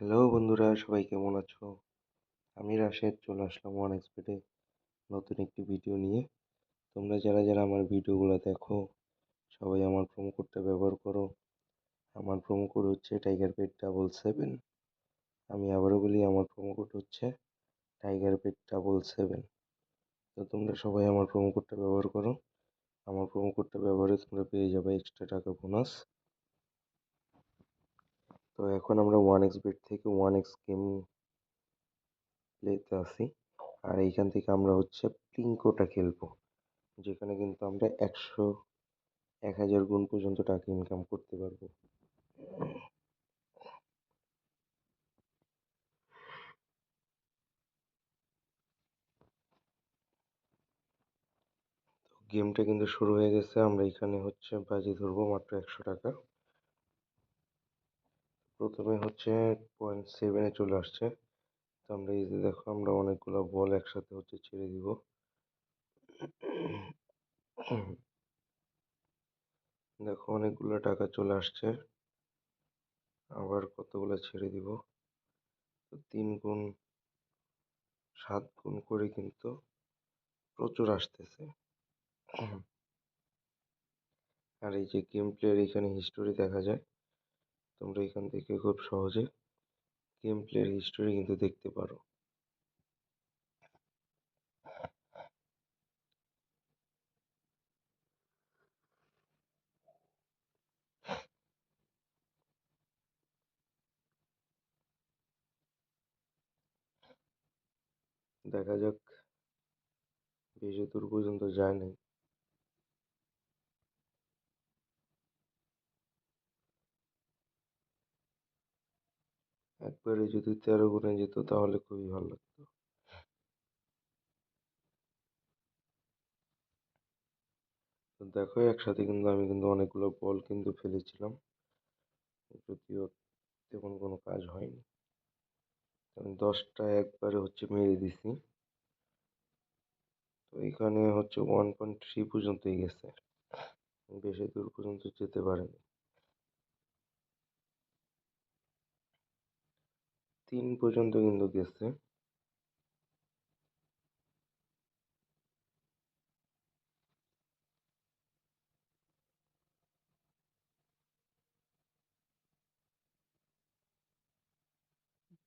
Hello বন্ধুরা, সবাই কেমন আছো? আমি রাশেদ, চলে আসলাম ওয়ান এক্সপেটে নতুন একটি ভিডিও নিয়ে। তোমরা যারা যারা আমার ভিডিওগুলো দেখো, সবাই আমার প্রোমো কোডটা ব্যবহার করো। আমার প্রোমো কোড হচ্ছে টাইগার পেট ডাবল সেভেন আমি আবারও বলি, আমার প্রোমো কোড হচ্ছে টাইগার পেট ডাবল সেভেন তো তোমরা সবাই আমার প্রোমো কোডটা ব্যবহার করো। আমার প্রোমো কোডটা ব্যবহারে তোমরা পেয়ে যাবে এক্সট্রা টাকা বোনাস তো এখন আমরা ওয়ান এক্স বেট থেকে ওয়ান এক্স গেম প্লেতে আসি আর এইখান থেকে আমরা হচ্ছে প্লিঙ্কোটা খেলব। যেখানে কিন্তু আমরা একশো এক হাজার গুণ পর্যন্ত টাকা ইনকাম করতে পারব। গেমটা কিন্তু শুরু হয়ে গেছে। আমরা এখানে হচ্ছে বাজি ধরবো মাত্র একশো টাকা। প্রথমে হচ্ছে পয়েন্ট সেভেনে চলে আসছে। তো আমরা এই যে দেখো, আমরা অনেকগুলো বল একসাথে হচ্ছে ছেড়ে দিব। দেখো, অনেকগুলো টাকা চলে আসছে। আবার কতগুলো ছেড়ে দিব? তিন গুণ, সাত গুণ করে কিন্তু প্রচুর আসতেছে। আর এই যে গেম প্লেয়ার এখানে হিস্টোরি দেখা যায়। তোমরা এখান থেকে খুব সহজে গেম প্লেয়ার হিস্টোরি কিন্তু দেখতে পারো। দেখা যাক বেশি দূর পর্যন্ত যায় নাই। একবারে যদি তেরো গুণে যেত, তাহলে খুবই ভালো লাগতো। তো দেখো, একসাথে কিন্তু আমি কিন্তু অনেকগুলো বল কিন্তু ফেলেছিলাম। যদিও তেমন কোনো কাজ হয়নি। আমি দশটা একবারে হচ্ছে মেরে দিছি। তো এখানে হচ্ছে ওয়ান পয়েন্ট থ্রি পর্যন্তই গেছে। বেশি দূর পর্যন্ত যেতে পারেনি। তিন পর্যন্ত কিন্তু গেছে।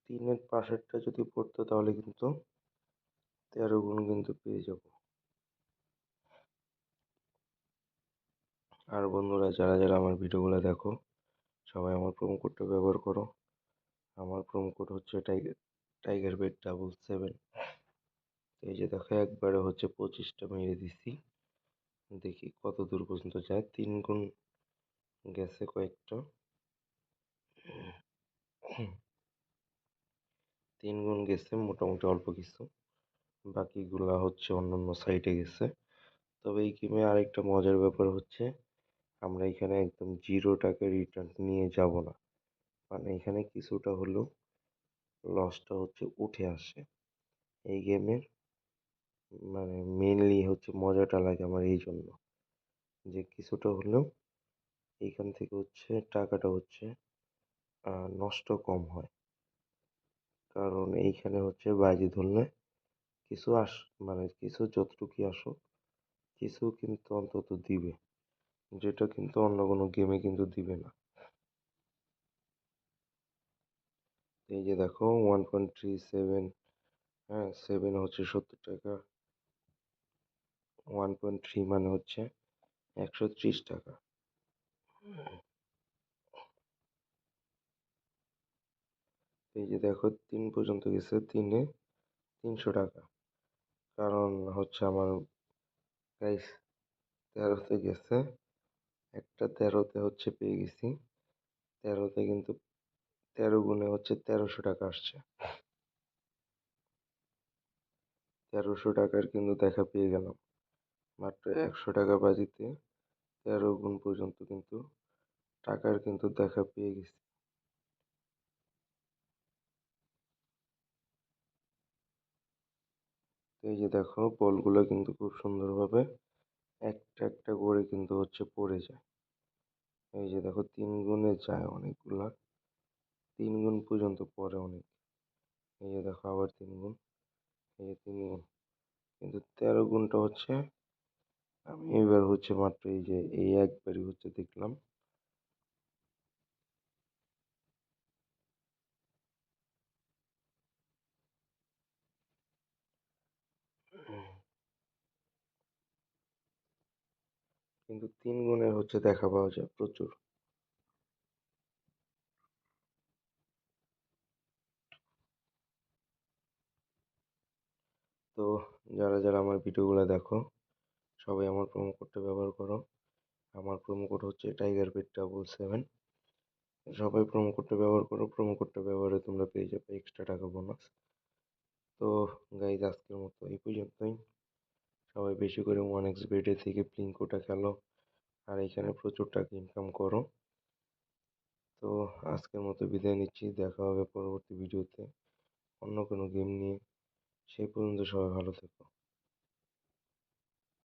তিনের পাশেরটা যদি পড়তো তাহলে কিন্তু তেরো গুণ কিন্তু পেয়ে যাব। আর বন্ধুরা, যারা যারা আমার ভিডিওগুলো দেখো, সবাই আমার প্রোমো কোডটা ব্যবহার করো। আমার প্রোমো কোড হচ্ছে tiger tiger bed double seven এই যে দেখো, একবারে হচ্ছে পঁচিশটা মেরে দিছি। দেখি কত দূর পর্যন্ত যায়। তিন গুণ গেছে কয়েকটা। তিন গুণ গেছে, মোটামুটি অল্প কিছু। বাকিগুলা হচ্ছে অন্য অন্য সাইডে গেছে। তবে এই গেমে আরেকটা মজার ব্যাপার হচ্ছে, আমরা এখানে একদম জিরো টাকা রিটার্ন নিয়ে যাব না। মানে এখানে কিছুটা হলেও লসটা হচ্ছে উঠে আসে। এই গেমের মানে মেনলি হচ্ছে মজাটা লাগে আমার এই জন্য। যে কিছুটা হলেও এইখান থেকে হচ্ছে টাকাটা হচ্ছে নষ্ট কম হয়। কারণ এইখানে হচ্ছে বাজি ধরলে কিছু আস মানে কিছু যতটুকু আসুক, কিছু কিন্তু অন্তত দিবে। যেটা কিন্তু অন্য কোনো গেমে কিন্তু দিবে না। এই যে দেখো ওয়ান পয়েন্ট থ্রি সেভেন হ্যাঁ সেভেন হচ্ছে সত্তর টাকা। ওয়ান পয়েন্ট থ্রি মানে হচ্ছে একশো ত্রিশ টাকা। এই যে দেখো তিন পর্যন্ত গেছে তিনে তিনশো টাকা। কারণ হচ্ছে আমার প্রাইস তেরোতে গেছে, একটা তেরোতে হচ্ছে পেয়ে গেছি। তেরোতে কিন্তু তেরো গুণে হচ্ছে তেরোশো টাকা আসছে। তেরোশো টাকার কিন্তু দেখা পেয়ে গেলাম। মাত্র একশো টাকা বাজিতে তেরো গুণ পর্যন্ত কিন্তু টাকার কিন্তু দেখা পেয়ে গেছি। এই যে দেখো, বলগুলো কিন্তু খুব সুন্দরভাবে একটা একটা করে কিন্তু হচ্ছে পড়ে যায়। এই যে দেখো, তিন গুণে যায় অনেকগুলা। তিন গুণ পর্যন্ত পড়ে অনেক। এই যে দেখো আবার তিন গুণ, এই যে তিন গুণ। কিন্তু তেরো গুণটা হচ্ছে, আমি এবার হচ্ছে মাত্র এই যে এই একবারই হচ্ছে দেখলাম। কিন্তু তিন গুণের হচ্ছে দেখা পাওয়া যায় প্রচুর। তো যারা যারা আমার ভিডিওগুলো দেখো, সবাই আমার প্রোমো কোডটা ব্যবহার করো। আমার প্রোমো কোড হচ্ছে টাইগার পেট ডাবল সেভেন সবাই প্রোমো কোডটা ব্যবহার করো প্রোমো কোডটা ব্যবহারে তোমরা পেয়ে যাবে এক্সট্রা টাকা বোনাস তো গাইজ আজকের মতো এই পর্যন্তই। সবাই বেশি করে ওয়ান এক্স বেডে থেকে প্লিঙ্কোটা খেলো, আর এখানে প্রচুর টাকা ইনকাম করো। তো আজকের মতো বিদায় নিচ্ছি, দেখা হবে পরবর্তী ভিডিওতে অন্য কোনো গেম নিয়ে। সেই পর্যন্ত সবাই ভালো থেকো।